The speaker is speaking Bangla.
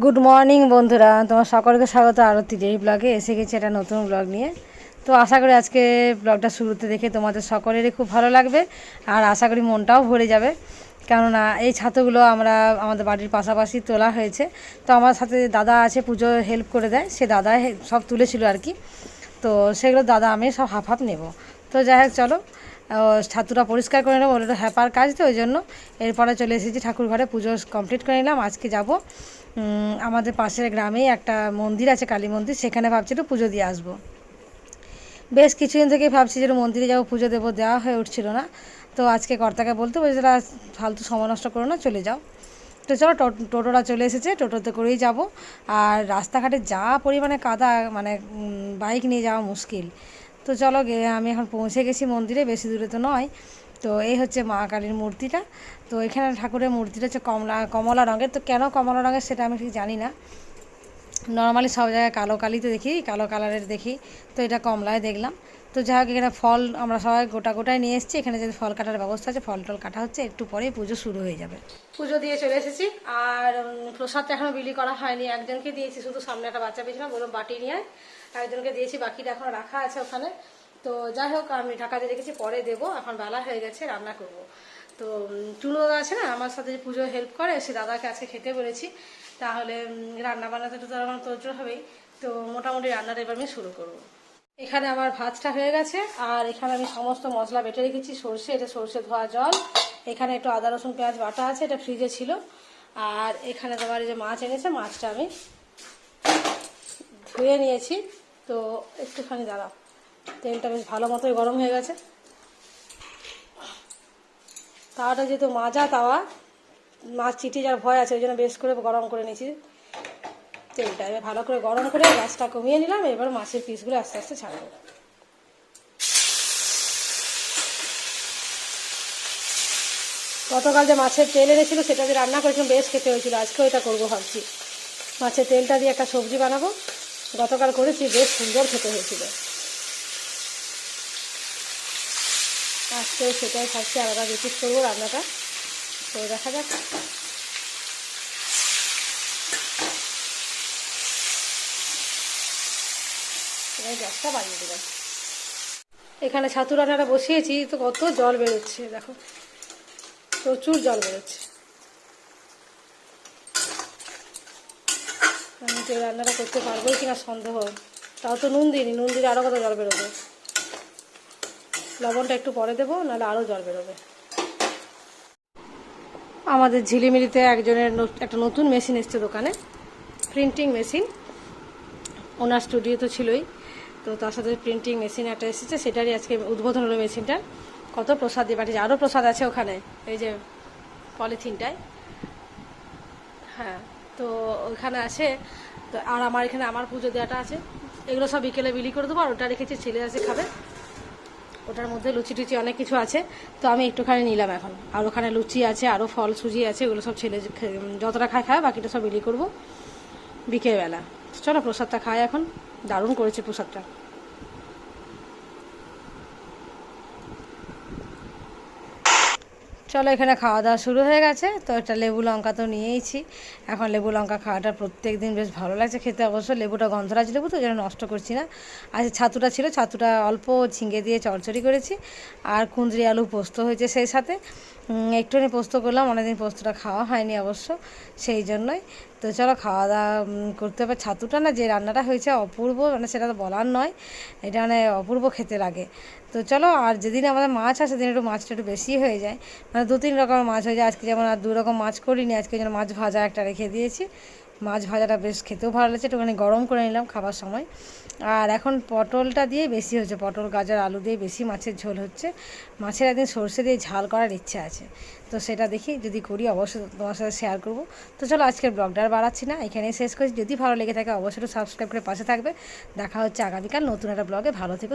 গুড মর্নিং বন্ধুরা। তোমার সকলকে স্বাগত আরতি এই ব্লগে। এসে গেছি একটা নতুন ব্লগ নিয়ে। তো আশা করি আজকে ব্লগটা শুরুতে দেখে তোমাদের সকলেরই খুব ভালো লাগবে। আর আশা করি মনটাও ভরে যাবে। কেননা এই ছাতুগুলো আমরা আমাদের বাড়ির পাশাপাশি তোলা হয়েছে। তো আমার সাথে দাদা আছে, পুজো হেল্প করে দেয়, সে দাদা সব তুলেছিল আর কি। তো সেগুলো দাদা আমি সব হাফ হাফ নেব। তো যাই হোক, চলো। ছাতুটা পরিষ্কার করে নেব ওটা হ্যাপার কাজ তো, ওই জন্য। এরপরে চলে এসেছি ঠাকুর ঘরে পুজো কমপ্লিট করে নিলাম, আজকে যাব। আমাদের পাশের গ্রামেই একটা মন্দির আছে, কালী মন্দির, সেখানে ভাবছি একটু পুজো দিয়ে আসব। বেশ কিছুদিন থেকেই ভাবছি যে মন্দিরে যাব, পুজো দেবো, দেওয়া হয়ে উঠছিল না। তো আজকে কর্তাকে বলতে বলছে যারা ফালতু সময় নষ্ট করো না, চলে যাও। তো চলো টোটোটা চলে এসেছে, টোটোতে করেই যাব। আর রাস্তাঘাটে যা পরিমাণে কাদা মানে বাইক নিয়ে যাওয়া মুশকিল। তো চলো গে- আমি এখন পৌঁছে গেছি মন্দিরে, বেশি দূরে তো নয়। তো এই হচ্ছে মা কালীর মূর্তিটা। তো এখানে ঠাকুরের মূর্তিটা হচ্ছে কমলা কমলা রঙের। তো কেন কমলা রঙের সেটা আমি ঠিক জানি না। নর্মালি সব জায়গায় কালো কালিতে দেখি, কালো কালারের দেখি। তো এটা কমলায় দেখলাম। তো যাই হোক, এখানে ফল আমরা সবাই গোটা গোটায় নিয়ে এসেছি। এখানে যদি ফল কাটার ব্যবস্থা আছে, ফল টল কাটা হচ্ছে, একটু পরেই পুজো শুরু হয়ে যাবে। পুজো দিয়ে চলে এসেছি। আর প্রসাদটা এখনও বিলি করা হয়নি। একজনকে দিয়েছি, শুধু সামনে একটা বাচ্চা পেয়েছিলাম বললাম বাটি নিয়ে। একজনকে দিয়েছি, বাকিটা এখন রাখা আছে ওখানে। তো যাই হোক, আমি ঢাকাতে রেখেছি, পরে দেবো। এখন বেলা হয়ে গেছে, রান্না করব। তো দাদা আছে না, আমার সাথে যে পুজো হেল্প করে, সে দাদাকে আজকে খেতে বলেছি। তাহলে রান্না বান্নাতে তো তার আমার তোজো হবেই। তো মোটামুটি রান্নাটা এবার আমি শুরু করব। এখানে আমার ভাতটা হয়ে গেছে, আর এখানে আমি সমস্ত মশলা বেটে রেখেছি, সর্ষে, এটা সর্ষে ধোয়া জল, এখানে একটু আদা, রসুন, পেঁয়াজ বাটা আছে, এটা ফ্রিজে ছিল, আর এখানে তোমার যে মাছ এনেছে, মাছটা আমি ধুয়ে নিয়েছি, তো একটুখানি দাঁড়াও, তেলটা বেশ ভালো মতোই গরম হয়ে গেছে। তাওয়াটা যেহেতু মাজা তাওয়া, মাছ চিটি যার ভয় আছে, ওই জন্য বেশ করে গরম করে নিয়েছি। তেলটা এবার ভালো করে গরম করে গ্যাসটা কমিয়ে নিলাম, এবার মাছের পিসগুলো আস্তে আস্তে ছাড়বো। গতকাল যে মাছের তেল এনেছিল, সেটা দিয়ে রান্না করেছিলাম, বেশ খেতে হয়েছিল। আজকেও এটা করব ভাবছি। মাছের তেলটা দিয়ে একটা সবজি বানাবো। গতকাল করেছি, বেশ সুন্দর খেতে হয়েছিল। আজকে সেটাই ভাবছি, আলাদা রিপিট করব রান্নাটা। তো দেখা যাক। এবার গ্যাসটা বাড়িয়ে দিলাম এখানে ছাতু রান্নাটা বসিয়েছি, তো কত জল বেরোচ্ছে, দেখো। প্রচুর জল বেরোচ্ছে। আমি তো রান্নাটা করতে পারব কিনা সন্দেহ, তাও তো নুন দিইনি, নুন দিলে আরও কত জল বেরোবে। লবণটা একটু পরে দেবো, নাহলে আরও জল বেরোবে। আমাদের ঝিলিমিলিতে একজনের একটা নতুন মেশিন এসছে দোকানে প্রিন্টিং মেশিন ওনার স্টুডিও তো ছিলই। তো তার সাথে প্রিন্টিং মেশিন একটা এসেছে, সেটারই আজকে উদ্বোধন হলো মেশিনটার কত প্রসাদ দিয়ে পাঠিয়েছে আরও প্রসাদ আছে ওখানে, এই যে পলিথিনটায়। হ্যাঁ তো ওখানে আছে, তো আর আমার এখানে আমার পুজো দেওয়াটা আছে। এগুলো সব বিকেলে বিলি করে দেবো, আর ওটা রেখেছি, ছেলে আছে খাবে। ওটার মধ্যে লুচি টুচি অনেক কিছু আছে, তো আমি একটুখানি নিলাম এখন। আর ওখানে লুচি আছে আরও ফল সুজি আছে ওগুলো সব ছেলে যতটা খায় খায় বাকিটা সব বিলি করব। বিকেলবেলা। চলো প্রসাদটা খাই এখন। দারুণ করেছে প্রসাদটা। চলো এখানে খাওয়া দাওয়া শুরু হয়ে গেছে। তো একটা লেবু লঙ্কা তো নিয়েইছি। এখন লেবু লঙ্কা খাওয়াটা প্রত্যেক দিন বেশ ভালো লাগছে খেতে। অবশ্য লেবুটা গন্ধরাজ লেবু তো, যেন নষ্ট করছি না। আজ ছাতুটা ছিল, ছাতুটা অল্প ঝিঙে দিয়ে চড়চড়ি করেছি। আর কুঁদরি আলু পোস্ত হয়েছে সেই সাথে। একটুখানি পোস্ত করলাম, অনেকদিন পোস্তটা খাওয়া হয়নি অবশ্য, সেই জন্যই। তো চলো খাওয়া দাওয়া করতে হবে। ছাতুটা না যে রান্নাটা হয়েছে অপূর্ব মানে সেটা তো বলার নয়। এটা মানে অপূর্ব খেতে লাগে। তো চলো, আর যেদিন আমাদের মাছ আসে, সেদিন একটু মাছটা একটু বেশি হয়ে যায়। মানে দু তিন রকমের মাছ হয়ে যায়। আজকে যেমন আর দু রকম মাছ করিনি, আজকে যেন মাছ ভাজা একটা রেখে দিয়েছি। মাছ ভাজাটা বেশ খেতেও ভালো লাগছে, একটুখানি গরম করে নিলাম খাবার সময়। আর এখন পটলটা দিয়ে বেশি হচ্ছে পটল, গাজর, আলু দিয়ে বেশি মাছের ঝোল হচ্ছে। মাছের একদিন সর্ষে দিয়ে ঝাল করার ইচ্ছে আছে, তো সেটা দেখি যদি করি অবশ্যই তোমার সাথে শেয়ার করব। তো চলো আজকের ব্লগটা আর বাড়াচ্ছি না, এখানেই শেষ করছি। যদি ভালো লেগে থাকে অবশ্যই সাবস্ক্রাইব করে পাশে থাকবে। দেখা হচ্ছে আগামীকাল নতুন একটা ব্লগে ভালো থেকো